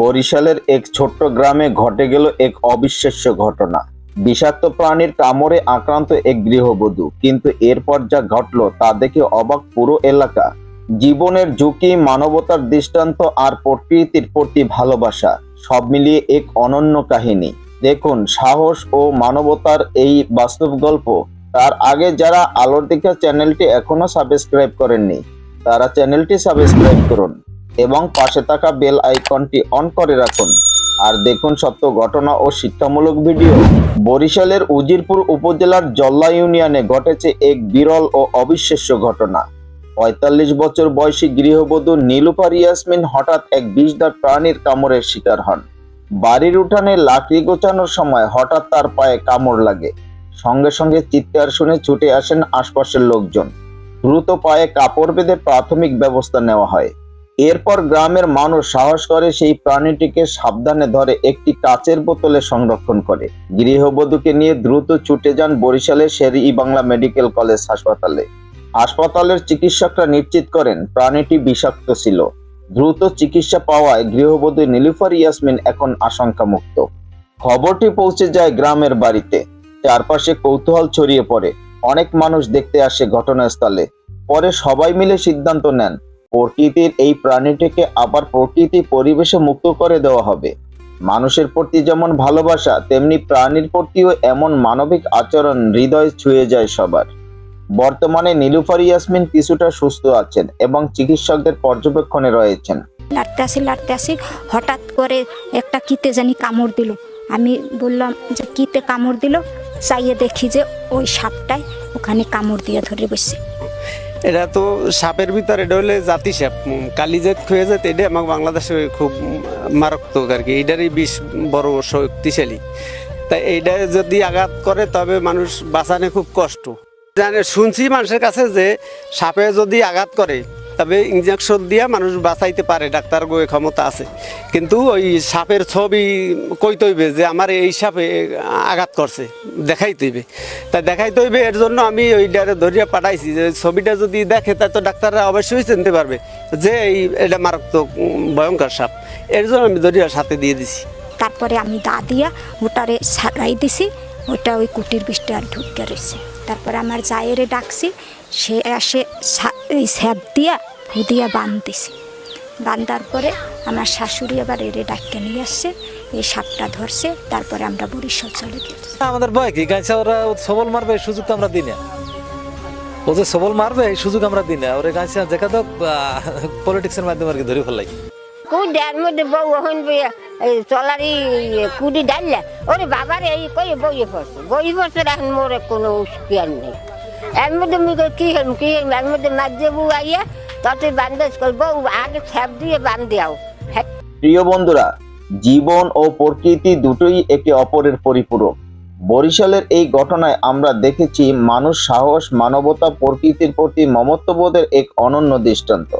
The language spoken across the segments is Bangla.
বরিশালের এক ছোট্ট গ্রামে ঘটে গেল এক অবিশ্বাস্য ঘটনা। বিষাক্ত প্রাণীর কামড়ে আক্রান্ত এক গৃহবধূ। কিন্তু এরপর যা ঘটলো তা দেখে অবাক পুরো এলাকা। জীবনের ঝুঁকি, মানবতার দৃষ্টান্ত আর প্রকৃতির প্রতি ভালোবাসা, সব মিলিয়ে এক অনন্য কাহিনী। দেখুন, সাহস ও মানবতার এই বাস্তব গল্প। তার আগে যারা আলোর দিকা চ্যানেলটি এখনও সাবস্ক্রাইব করেননি, তারা চ্যানেলটি সাবস্ক্রাইব করুন। এবং পাশে থাকা বেল আইকনটি অন করে রাখুন। আর দেখুন সত্য ঘটনা ও শিক্ষামূলক ভিডিও। বরিশালের উজিরপুর উপজেলার জল্লা ইউনিয়নে ঘটেছে এক বিরল ও অবিশ্বাস্য ঘটনা। পঁয়তাল্লিশ বছর বয়সী গৃহবধূ নীলুফার ইয়াসমিন হঠাৎ এক বিষদার প্রাণীর কামড়ের শিকার হন। বাড়ির উঠানে লাকড়ি গোছানোর সময় হঠাৎ তার পায়ে কামড় লাগে। সঙ্গে সঙ্গে চিৎকার শুনে ছুটে আসেন আশপাশের লোকজন। দ্রুত পায়ে কাপড় বেঁধে প্রাথমিক ব্যবস্থা নেওয়া হয়। এরপর গ্রামের মানুষ সাহস করে সেই প্রাণীটিকে সাবধানে ধরে একটি কাচের বোতলে সংরক্ষণ করে। গৃহবধূকে নিয়ে দ্রুত ছুটে যান বরিশালের শেরি বাংলা মেডিকেল কলেজ হাসপাতালে। হাসপাতালের চিকিৎসকরা নিশ্চিত করেন প্রাণীটি বিষাক্ত ছিল। দ্রুত চিকিৎসা পাওয়ায় গৃহবধূ নীলুফার ইয়াসমিন এখন আশঙ্কামুক্ত। খবরটি পৌঁছে যায় গ্রামের বাড়িতে। চারপাশে কৌতূহল ছড়িয়ে পড়ে। অনেক মানুষ দেখতে আসে ঘটনাস্থলে। পরে সবাই মিলে সিদ্ধান্ত নেন প্রকৃতির এই প্রাণীটিকে আবার প্রকৃতি পরিবেশে মুক্ত করে দেওয়া হবে। মানুষের প্রতি যেমন ভালোবাসা, তেমনি প্রাণীর প্রতিও এমন মানবিক আচরণ হৃদয় ছুঁয়ে যায় সবার। বর্তমানে নীলুফার ইয়াসমিন কিছুটা সুস্থ আছেন এবং চিকিৎসকদের পর্যবেক্ষণে রয়েছেন। লাটতে আসি লাটতে আসি, হঠাৎ করে একটা কিতে জানি কামড় দিল। আমি বললাম যে, কিতে কামড় দিল? চাইয়ে দেখি যে, ওই সাপটায় ওখানে কামড় দিয়ে ধরে বসছে। এটা তো সাপের ভিতরে, এটা হলে জাতি সাপ। কালি কালিজাত খুঁয়ে যেত এটা আমাকে বাংলাদেশে খুব মারাত্মক আর কি। এটারই বিষ বড় শক্তিশালী। তাই এইটা যদি আঘাত করে, তবে মানুষ বাঁচানে খুব কষ্ট। জানে, শুনছি মানুষের কাছে যে সাপে যদি আঘাত করে তবে ইঞ্জেকশন দিয়ে মানুষ বাঁচাইতে পারে, ডাক্তার গয়ে ক্ষমতা আছে। কিন্তু ওই সাপের ছবি কইতে হইবে যে আমার এই সাপে আঘাত করছে দেখাইতে হইবে তা দেখাইতে হইবে এর জন্য আমি ওইটারে ধরিয়া পাঠাইছি যে ছবিটা যদি দেখে, তা তো ডাক্তাররা অবশ্যই চিনতে পারবে যে এই, এটা মারাত্মক ভয়ঙ্কর সাপ। এর জন্য আমি ধরিয়া সাথে দিয়ে দিছি। তারপরে আমি দা দিয়া ওটারে সারাই দিছি, ওটা ওই কুটির বৃষ্টি আর ঢুকে রয়েছে তারপরে আমার জায়েরে ডাকছি, সে আসে সা- এই স্যাপ দিয়া ফু দিয়া বান দিছি বান্ধার পরে আমার শাশুড়ি আবার এরে ডাক্কে নিয়ে আসছে এই সাপটা ধরছে তারপরে আমরা বরিশাল চলে গেছি। আমাদের ভয় কি? গাইছে ওরা ও সবল মারবে এই সুযোগ তো আমরা দিই না। ও যে সবল মারবে এই সুযোগ আমরা দিই না। ওরে গাইছে দেখা তো পলিটিক্সের মাধ্যমে আর কি ধরে ফেলাই। কুডার মধ্যে বউ হইন বইয়া এই চলারি কুডি ডাললে ওরে বাবার এই কই বইয়ে পড়ছে। বই পড়ছে এখন মোরে কোনো উস্কিয়ার নেই। এর মধ্যে কি হইম কি এর মধ্যে মাঝে বউ আইয়া ততই বান্দেজ কই আগে ছ্যাপ দিয়ে বান দিয়াও হ্যাঁ। প্রিয় বন্ধুরা, জীবন ও প্রকৃতি দুটোই একে অপরের পরিপূরক। বরিশালের এই ঘটনায় আমরা দেখেছি মানুষ সাহস, মানবতা, প্রকৃতির প্রতি মমত্ববোধের এক অনন্য দৃষ্টান্ত।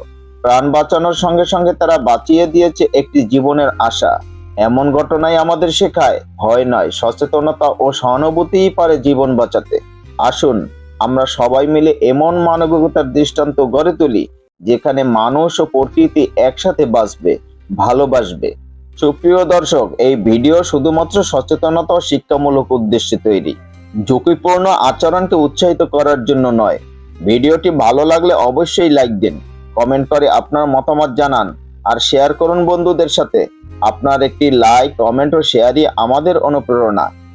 প্রাণ বাঁচানোর সঙ্গে সঙ্গে তারা বাঁচিয়ে দিয়েছে একটি জীবনের আশা। এমন ঘটনাই আমাদের শেখায়, ভয় নয়, সচেতনতা ও সহানুভূতিই পারে জীবন বাঁচাতে। আসুন আমরা সবাই মিলে এমন মানবিকতার দৃষ্টান্ত গড়ে তুলি, যেখানে মানুষ ও প্রকৃতি একসাথে বাঁচবে, ভালোবাসবে। সুপ্রিয় দর্শক, এই ভিডিও শুধুমাত্র সচেতনতা ও শিক্ষামূলক উদ্দেশ্যে তৈরি। ঝুঁকিপূর্ণ আচরণকে উৎসাহিত করার জন্য নয়। ভিডিওটি ভালো লাগলে অবশ্যই লাইক দিন, কমেন্ট করে আপনার মতামত জানান, আর শেয়ার করুন বন্ধুদের সাথে। আপনার একটি লাইক, কমেন্ট ও শেয়ারই আমাদের অনুপ্রেরণা।